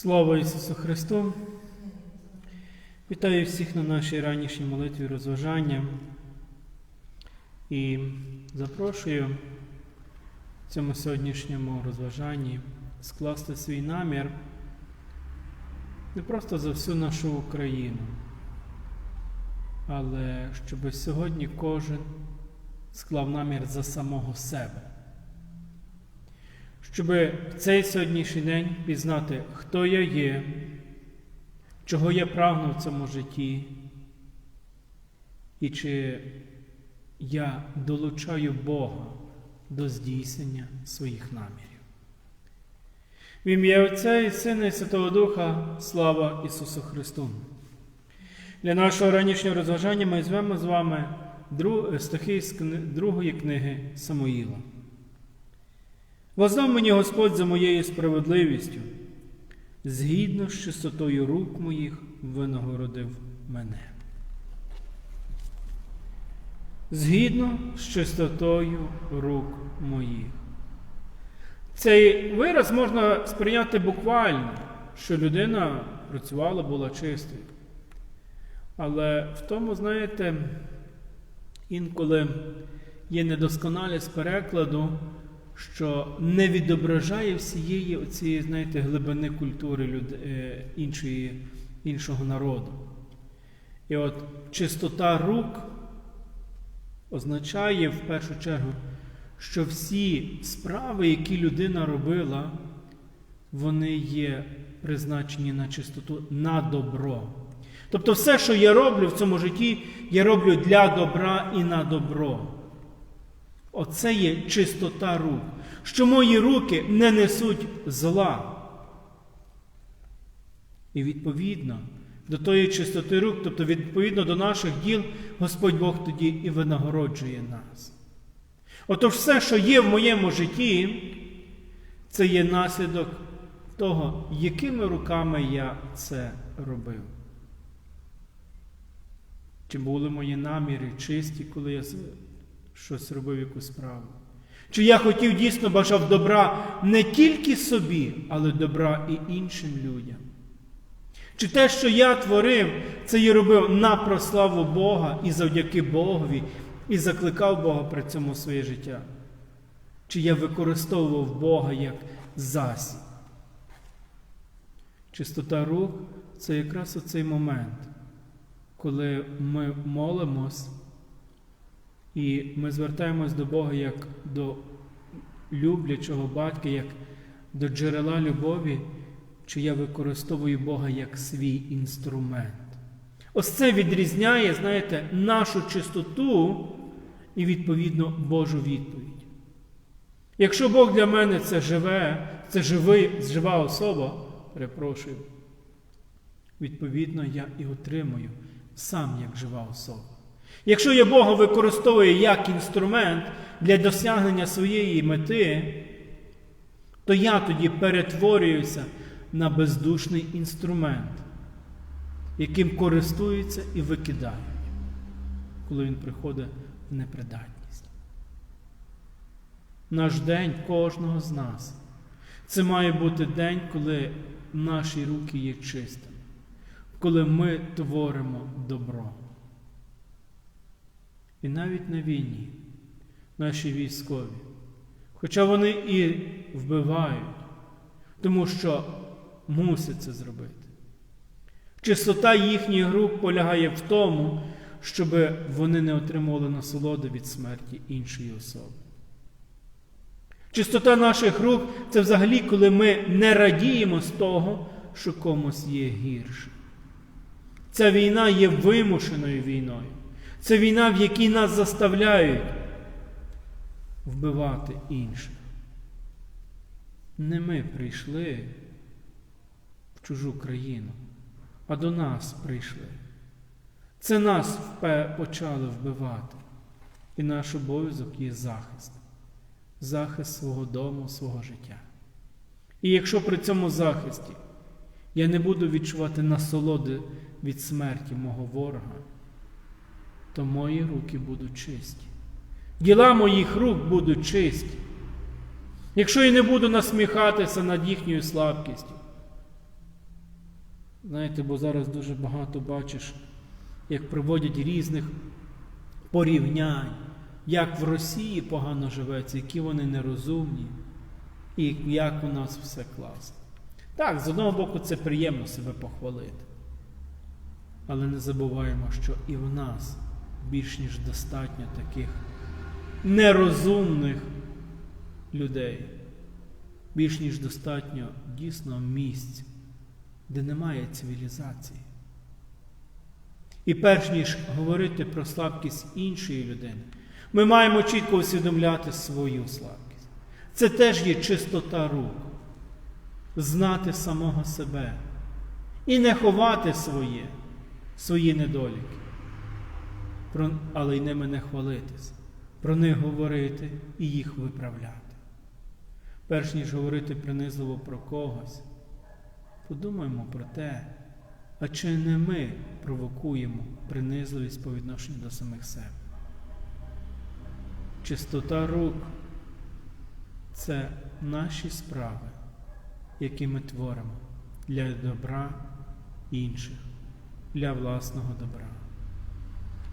Слава Ісусу Христу! Вітаю всіх на нашій ранішній молитві розважання і запрошую в цьому сьогоднішньому розважанні скласти свій намір не просто за всю нашу Україну, але щоб сьогодні кожен склав намір за самого себе щоб в цей сьогоднішній день пізнати, хто я є, чого я прагну в цьому житті, і чи я долучаю Бога до здійснення своїх намірів. В ім'я Отця і Сина і Святого Духа, слава Ісусу Христу! Для нашого ранішнього розважання ми візьмемо з вами стихи з другої книги Самуїла. Воздав мені Господь за моєю справедливістю, згідно з чистотою рук моїх винагородив мене. Згідно з чистотою рук моїх. Цей вираз можна сприйняти буквально, що людина працювала, була чистою. Але в тому, знаєте, інколи є недосконалість перекладу, що не відображає всієї оцієї, знаєте, глибини культури люд... е, іншої, іншого народу. І от чистота рук означає в першу чергу, що всі справи, які людина робила, вони є призначені на чистоту, на добро. Тобто все, що я роблю в цьому житті, я роблю для добра і на добро. Оце є чистота рук, що мої руки не несуть зла. І відповідно до тої чистоти рук, тобто відповідно до наших діл, Господь Бог тоді і винагороджує нас. Отож, все, що є в моєму житті, це є наслідок того, якими руками я це робив. Чи були мої наміри чисті, коли я щось робив якусь справу? Чи я хотів дійсно бажав добра не тільки собі, але добра і іншим людям? Чи те, що я творив, це я робив на прославу Бога і завдяки Богові, і закликав Бога при цьому своє життя? Чи я використовував Бога як засіб? Чистота рук це якраз оцей момент, коли ми молимось. І ми звертаємось до Бога як до люблячого батька, як до джерела любові, чи я використовую Бога як свій інструмент. Ось це відрізняє, знаєте, нашу чистоту і, відповідно, Божу відповідь. Якщо Бог для мене це живе, це живий, жива особа, перепрошую, відповідно, я і отримую сам як жива особа. Якщо я Бога використовую як інструмент для досягнення своєї мети, то я тоді перетворююся на бездушний інструмент, яким користуються і викидають, коли він приходить в непридатність. Наш день кожного з нас. Це має бути день, коли наші руки є чистими, коли ми творимо добро. І навіть на війні наші військові, хоча вони і вбивають, тому що мусять це зробити. Чистота їхніх груп полягає в тому, щоб вони не отримували насолоди від смерті іншої особи. Чистота наших рук це взагалі, коли ми не радіємо з того, що комусь є гірше. Ця війна є вимушеною війною. Це війна, в якій нас заставляють вбивати інших. Не ми прийшли в чужу країну, а до нас прийшли. Це нас почали вбивати. І наш обов'язок є захист, захист свого дому, свого життя. І якщо при цьому захисті я не буду відчувати насолоди від смерті мого ворога, то мої руки будуть чисті. Діла моїх рук будуть чисті. Якщо я не буду насміхатися над їхньою слабкістю, Знаєте, бо зараз дуже багато бачиш, як проводять різних порівнянь, як в Росії погано живеться, які вони нерозумні, і як у нас все класно. Так, з одного боку, це приємно себе похвалити. Але не забуваємо, що і в нас більш ніж достатньо таких нерозумних людей. Більш ніж достатньо дійсно місць, де немає цивілізації. І перш ніж говорити про слабкість іншої людини, ми маємо чітко усвідомляти свою слабкість. Це теж є чистота рук, знати самого себе і не ховати своє, свої недоліки, але й ними не хвалитись, про них говорити і їх виправляти. Перш ніж говорити принизливо про когось, подумаємо про те, а чи не ми провокуємо принизливість по відношенню до самих себе. Чистота рук це наші справи, які ми творимо для добра інших, для власного добра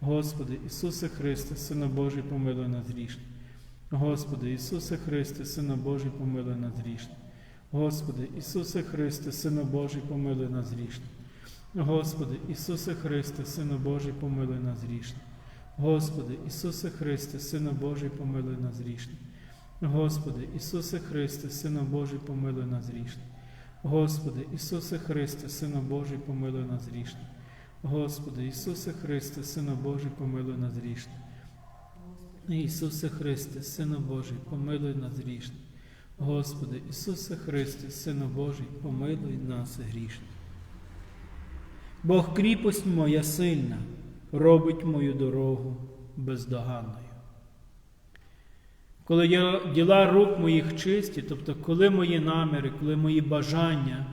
Господи, Ісусе Христе, Сина Божий, помилуй нас грішних. Господи, Ісусе Христе, Сина Божий, помилуй нас грішних. Господи, Ісусе Христе, Сина Божий, помилуй нас грішних. Господи, Ісусе Христе, Сина Божий, помилуй нас грішних. Господи, Ісусе Христе, Сина Божий, помилуй нас грішних. Господи, Ісусе Христе, Сина Божий, помилуй нас грішних. Господи, Ісусе Христе, Сина Божий, помилуй нас грішних. Господи, Ісусе Христе, Сина Божий, помилуй нас грішних. Ісусе Христе, Сина Божий, помилуй нас грішних. Господи, Ісусе Христе, Сина Божий, помилуй нас грішних. Бог кріпость моя сильна, робить мою дорогу бездоганною. Коли я- діла рук моїх чисті, тобто коли мої наміри, коли мої бажання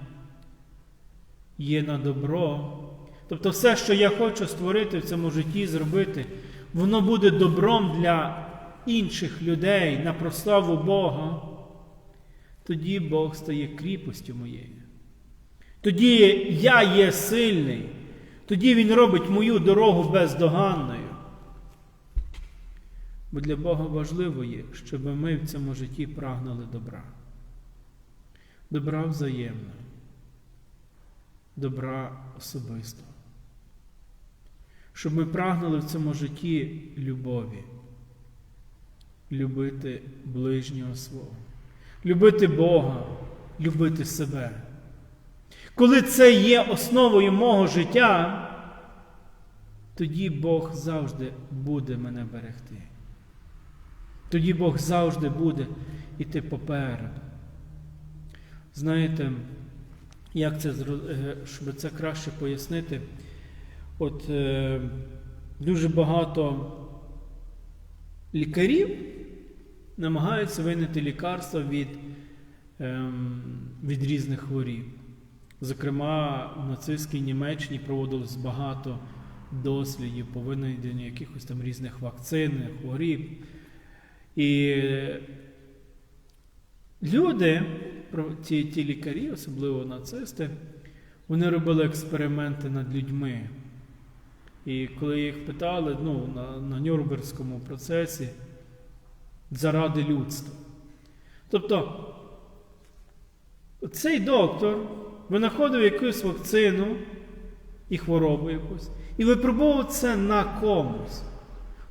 є на добро, тобто все, що я хочу створити в цьому житті, зробити, воно буде добром для інших людей на прославу Бога, тоді Бог стає кріпостю моєю. Тоді я є сильний, тоді Він робить мою дорогу бездоганною. Бо для Бога важливо є, щоб ми в цьому житті прагнули добра. Добра взаємно, добра особисто. Щоб ми прагнули в цьому житті любові, любити ближнього свого, любити Бога, любити себе. Коли це є основою мого життя, тоді Бог завжди буде мене берегти. Тоді Бог завжди буде йти попереду. Знаєте, як це е, щоб це краще пояснити? От е, дуже багато лікарів намагаються винайти лікарства від, ем, від різних хворіб. Зокрема, в нацистській Німеччині проводилось багато дослідів по винайденню якихось там різних вакцин, хворіб. І люди, ті, ті лікарі, особливо нацисти, вони робили експерименти над людьми. І коли їх питали ну, на, на Нюрнберзькому процесі заради людства. Тобто цей доктор винаходив якусь вакцину і хворобу якусь, і випробовував це на комусь.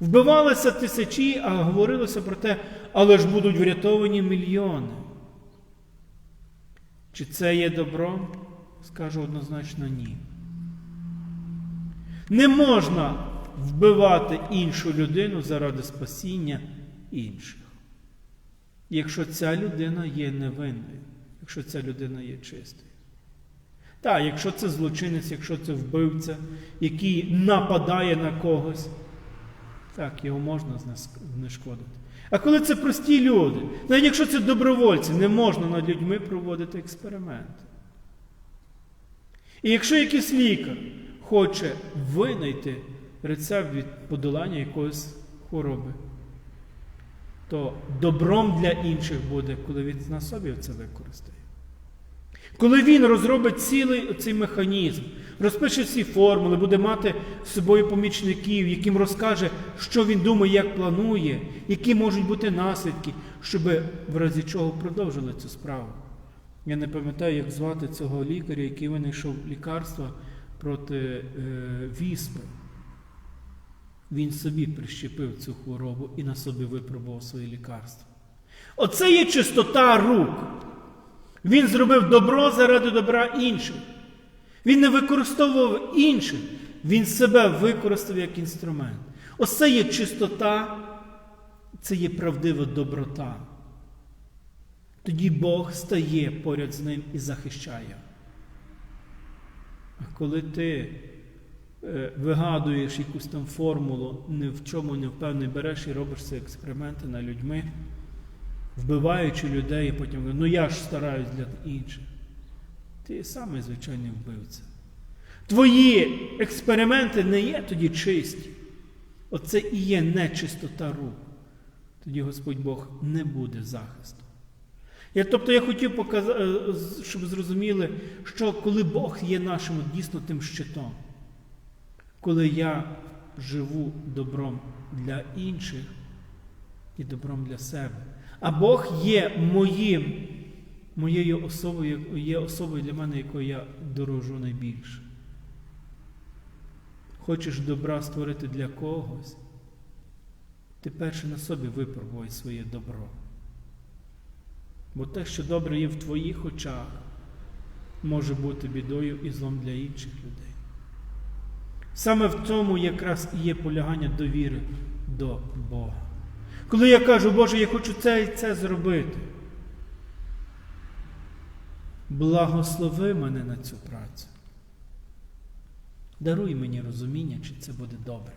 Вбивалися тисячі, а говорилося про те, але ж будуть врятовані мільйони. Чи це є добро? Скажу однозначно ні. Не можна вбивати іншу людину заради спасіння інших. Якщо ця людина є невинною, якщо ця людина є чистою. Так, якщо це злочинець, якщо це вбивця, який нападає на когось, так, його можна знешкодити. А коли це прості люди, навіть якщо це добровольці, не можна над людьми проводити експеримент. І якщо якийсь лікар хоче винайти рецепт від подолання якоїсь хвороби, то добром для інших буде, коли він на собі це використає. Коли він розробить цілий цей механізм, розпише всі формули, буде мати з собою помічників, яким розкаже, що він думає, як планує, які можуть бути наслідки, щоб в разі чого продовжили цю справу. Я не пам'ятаю, як звати цього лікаря, який винайшов лікарства проти е, віспи. Він собі прищепив цю хворобу і на собі випробував своє лікарство. Оце є чистота рук. Він зробив добро заради добра інших. Він не використовував інших, він себе використав як інструмент. Ось це є чистота, це є правдива доброта. Тоді Бог стає поряд з ним і захищає. Коли ти е, вигадуєш якусь там формулу, ні в чому не впевнений, береш і робиш ці експерименти над людьми, вбиваючи людей, і потім ну я ж стараюсь для інших. Ти самий звичайний вбивця. Твої експерименти не є тоді чисті. Оце і є нечистота рук. Тоді Господь Бог не буде захисту. Я, тобто я хотів показати, щоб зрозуміли, що коли Бог є нашим дійсно тим щитом, коли я живу добром для інших і добром для себе, а Бог є моїм, моєю особою, є особою для мене, якою я дорожу найбільше. Хочеш добра створити для когось, ти перше на собі випробуй своє добро. Бо те, що добре є в твоїх очах, може бути бідою і злом для інших людей. Саме в цьому якраз і є полягання довіри до Бога. Коли я кажу, Боже, я хочу це і це зробити, благослови мене на цю працю. Даруй мені розуміння, чи це буде добре.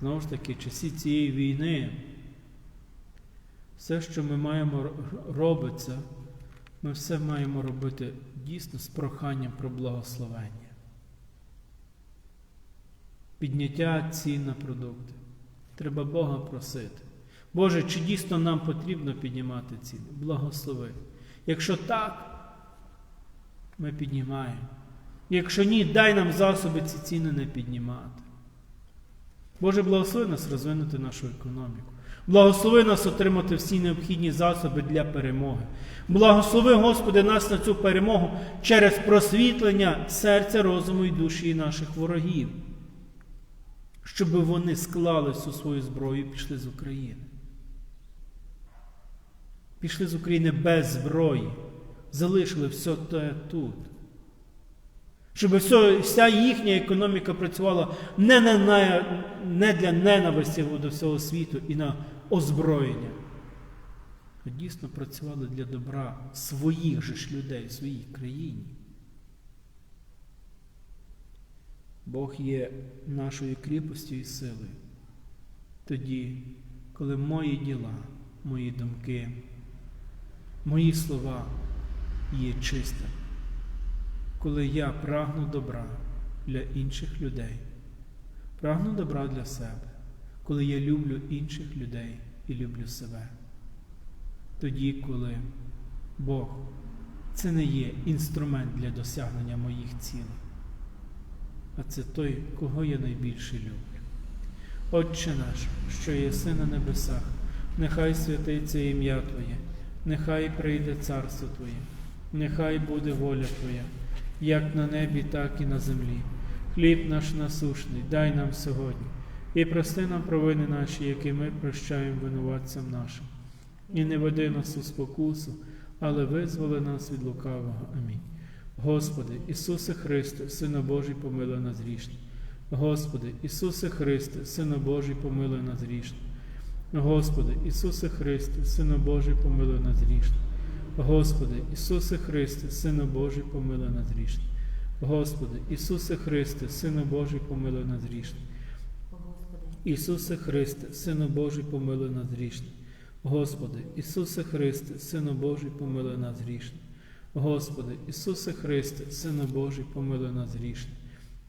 Знову ж таки, часі цієї війни, все, що ми маємо робиться, ми все маємо робити дійсно з проханням про благословення. Підняття цін на продукти. Треба Бога просити. Боже, чи дійсно нам потрібно піднімати ціни? Благослови. Якщо так, ми піднімаємо. Якщо ні, дай нам засоби ці ціни не піднімати. Боже, благослови нас розвинути нашу економіку. Благослови нас отримати всі необхідні засоби для перемоги. Благослови, Господи, нас на цю перемогу через просвітлення серця, розуму і душі наших ворогів, щоб вони склали всю свою зброю і пішли з України. Пішли з України без зброї, залишили все те тут. Щоб вся їхня економіка працювала не, на, не для ненависті до всього світу і на озброєння, дійсно працювали для добра своїх же ж людей в своїй країні. Бог є нашою кріпостю і силою. Тоді, коли мої діла, мої думки, мої слова є чистими коли я прагну добра для інших людей, прагну добра для себе, коли я люблю інших людей і люблю себе. Тоді, коли Бог це не є інструмент для досягнення моїх цілей, а це той, кого я найбільше люблю. Отче наш, що єси на небесах, нехай святиться ім'я Твоє, нехай прийде царство Твоє, нехай буде воля Твоя як на небі, так і на землі. Хліб наш насушний, дай нам сьогодні, і прости нам провини наші, які ми прощаємо винуватцям нашим. І не веди нас у спокусу, але визволи нас від лукавого. Амінь. Господи, Ісусе Христе, Сина Божий, помилуй нас грішні. Господи, Ісусе Христе, Сина Божий, помилуй нас грішні. Господи, Ісусе Христе, Сина Божий, помилуй нас грішні. Господи, Ісусе Христе, Сину Божий, помилуй нас грішних. Господи, Ісусе Христе, Сину Божий, помилуй нас грішних. Ісусе Христе, Сину Божий, помилуй нас грішних. Господи, Ісусе Христе, Сину Божий, помилуй нас грішних. Господи, Ісусе Христе, Сину Божий, помилуй нас грішних.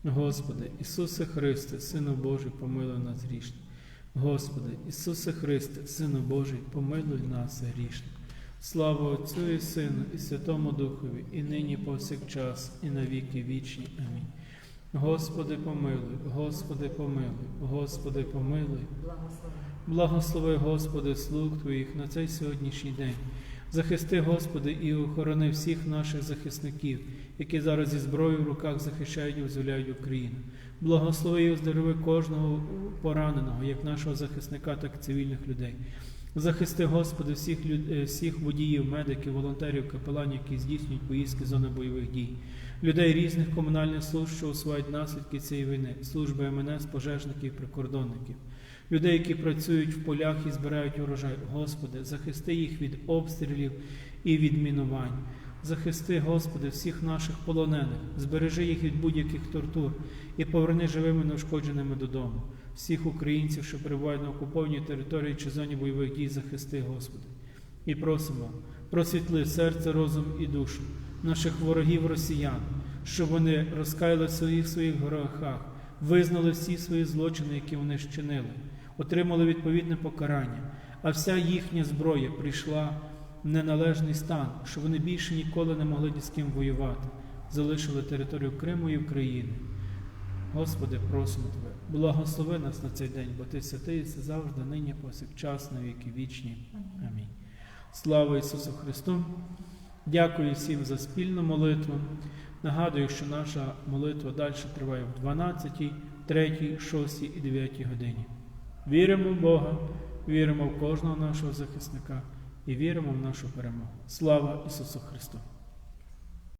Господи, Ісусе Христе, Сину Божий, помилуй нас грішних. Господи, Ісусе Христе, Сину Божий, помилуй нас грішних. Слава Отцю і Сину, і Святому Духові, і нині повсякчас, і на віки вічні. Амінь. Господи, помилуй, Господи, помилуй, Господи, помилуй. Благослови, Господи, слуг Твоїх на цей сьогоднішній день. Захисти, Господи, і охорони всіх наших захисників, які зараз зі зброєю в руках захищають і визволяють Україну. Благослови і оздорови кожного пораненого, як нашого захисника, так і цивільних людей. Захисти, Господи, всіх, люд- е, всіх водіїв, медиків, волонтерів, капеланів, які здійснюють поїздки зони бойових дій, людей різних комунальних служб, що усувають наслідки цієї війни, служби МНС, пожежників, прикордонників, людей, які працюють в полях і збирають урожай. Господи, захисти їх від обстрілів і від мінувань. Захисти, Господи, всіх наших полонених, збережи їх від будь-яких тортур і поверни живими неушкодженими додому. Всіх українців, що перебувають на окупованій території чи зоні бойових дій, захисти, Господи. І просимо, просвітли серце, розум і душу наших ворогів росіян, щоб вони розкаяли в своїх своїх грехах, визнали всі свої злочини, які вони щинили, отримали відповідне покарання, а вся їхня зброя прийшла в неналежний стан, що вони більше ніколи не могли ні з ким воювати, залишили територію Криму і України. Господи, просимо Тебе, благослови нас на цей день, бо Ти святий, і все завжди, нині, повсякчас, на віки вічні. Амінь. Слава Ісусу Христу! Дякую всім за спільну молитву. Нагадую, що наша молитва далі триває в 12, 3, 6 і 9 годині. Віримо в Бога, віримо в кожного нашого захисника і віримо в нашу перемогу. Слава Ісусу Христу!